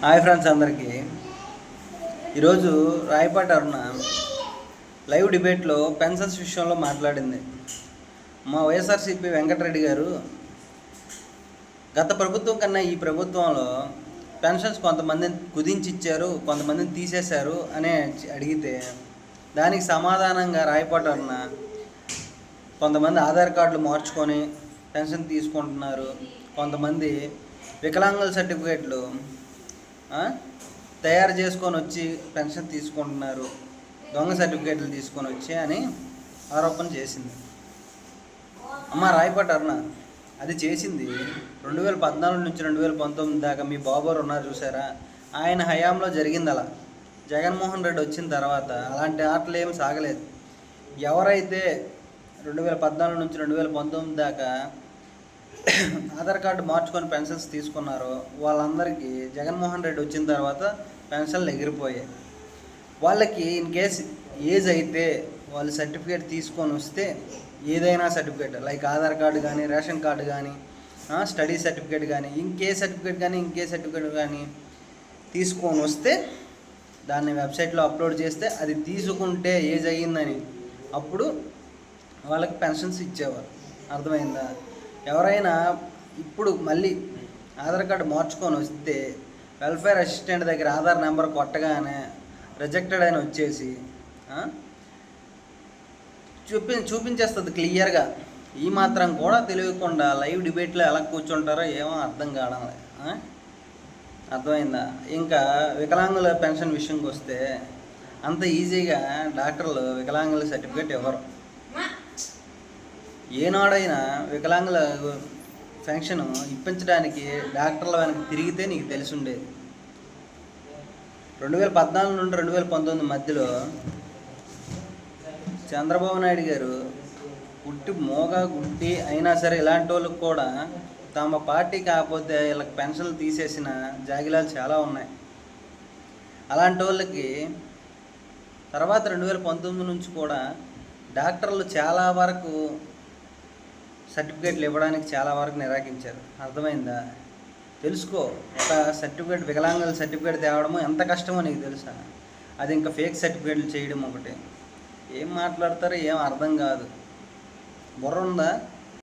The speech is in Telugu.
హాయ్ ఫ్రెండ్స్ అందరికీ. ఈరోజు రాయపాటి అరుణ లైవ్ డిబేట్లో పెన్షన్స్ విషయంలో మాట్లాడింది. మా వైఎస్ఆర్సీపీ వెంకటరెడ్డి గారు గత ప్రభుత్వం కన్నా ఈ ప్రభుత్వంలో పెన్షన్స్ కొంతమందిని కుదించి ఇచ్చారు కొంతమందిని తీసేశారు అని అడిగితే దానికి సమాధానంగా రాయపాటి అరుణ కొంతమంది ఆధార్ కార్డులు మార్చుకొని పెన్షన్ తీసుకుంటున్నారు కొంతమంది వికలాంగుల సర్టిఫికేట్లు తయారు చేసుకొని వచ్చి పెన్షన్ తీసుకుంటున్నారు దొంగ సర్టిఫికేట్లు తీసుకొని వచ్చి అని ఆరోపణ చేసింది. అమ్మ రాయపాటి అరుణ అది చేసింది రెండు వేల పద్నాలుగు నుంచి రెండు వేల పంతొమ్మిది దాకా మీ బాబోరు ఉన్నారు చూసారా? ఆయన హయాంలో జరిగింది అలా. జగన్మోహన్ రెడ్డి వచ్చిన తర్వాత అలాంటి ఆటలు ఏమి సాగలేదు. ఎవరైతే రెండు వేల పద్నాలుగు నుంచి రెండు వేల పంతొమ్మిది దాకా ఆధార్ కార్డు మార్చుకొని పెన్షన్స్ తీసుకున్నారో వాళ్ళందరికీ జగన్మోహన్ రెడ్డి వచ్చిన తర్వాత పెన్షన్లు ఎగిరిపోయాయి. వాళ్ళకి ఇన్ కేస్ ఏజ్ అయితే వాళ్ళు సర్టిఫికేట్ తీసుకొని వస్తే ఏదైనా సర్టిఫికేట్ లైక్ ఆధార్ కార్డు కానీ రేషన్ కార్డు కానీ స్టడీ సర్టిఫికేట్ కానీ ఇంకే సర్టిఫికేట్ కానీ ఇంకే సర్టిఫికేట్ కానీ తీసుకొని వస్తే దాన్ని వెబ్సైట్లో అప్లోడ్ చేస్తే అది తీసుకుంటే ఏజ్ అయ్యిందని అప్పుడు వాళ్ళకి పెన్షన్స్ ఇచ్చేవారు. అర్థమైందా? ఎవరైనా ఇప్పుడు మళ్ళీ ఆధార్ కార్డు మార్చుకొని వస్తే వెల్ఫేర్ అసిస్టెంట్ దగ్గర ఆధార్ నెంబర్ కొట్టగానే రిజెక్టెడ్ అని వచ్చేసి చూపి చూపించేస్తుంది క్లియర్గా. ఈ మాత్రం కూడా తెలియకుండా లైవ్ డిబేట్లో ఎలా కూర్చుంటారో ఏమో అర్థం కావడం అర్థమైందా? ఇంకా వికలాంగుల పెన్షన్ విషయంకి వస్తే అంత ఈజీగా డాక్టర్లు వికలాంగుల సర్టిఫికేట్ ఇవ్వరు. ఏనాడైనా వికలాంగుల పెన్షన్ ఇప్పించడానికి డాక్టర్ల వెనక తిరిగితే నీకు తెలిసుండేది. రెండు వేల పద్నాలుగు నుండి రెండు వేల పంతొమ్మిది మధ్యలో చంద్రబాబు నాయుడు గారు గుట్టి మోగ గుట్టి అయినా సరే ఇలాంటి వాళ్ళకి కూడా తమ పార్టీ కాకపోతే వీళ్ళకి పెన్షన్లు తీసేసిన జాగిలాలు చాలా ఉన్నాయి. అలాంటి వాళ్ళకి తర్వాత రెండు వేల పంతొమ్మిది నుంచి కూడా డాక్టర్లు చాలా వరకు సర్టిఫికేట్లు ఇవ్వడానికి చాలా వరకు నిరాకరించారు. అర్థమైందా? తెలుసుకో ఒక సర్టిఫికేట్ వికలాంగుల సర్టిఫికేట్ తేవడము ఎంత కష్టమో నీకు తెలుసా? అది ఇంకా ఫేక్ సర్టిఫికేట్లు చేయడం ఒకటి. ఏం మాట్లాడతారో ఏం అర్థం కాదు. బుర్ర ఉందా?